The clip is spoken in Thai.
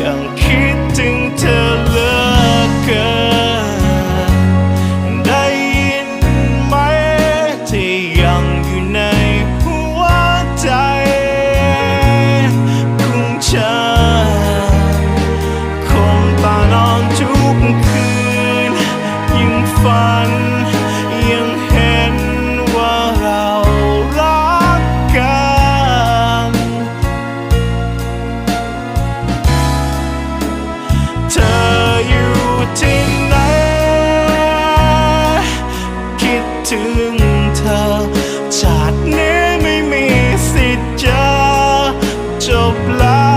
ยังคิดถึงเธอเหลือเกินได้ยินไหมที่ยังอยู่ในหัวใจของฉันคงตานอนทุกคืนยิ่งฝัน อ ชาตินี้ไม่มีสิทธิ์จะจบแล้ว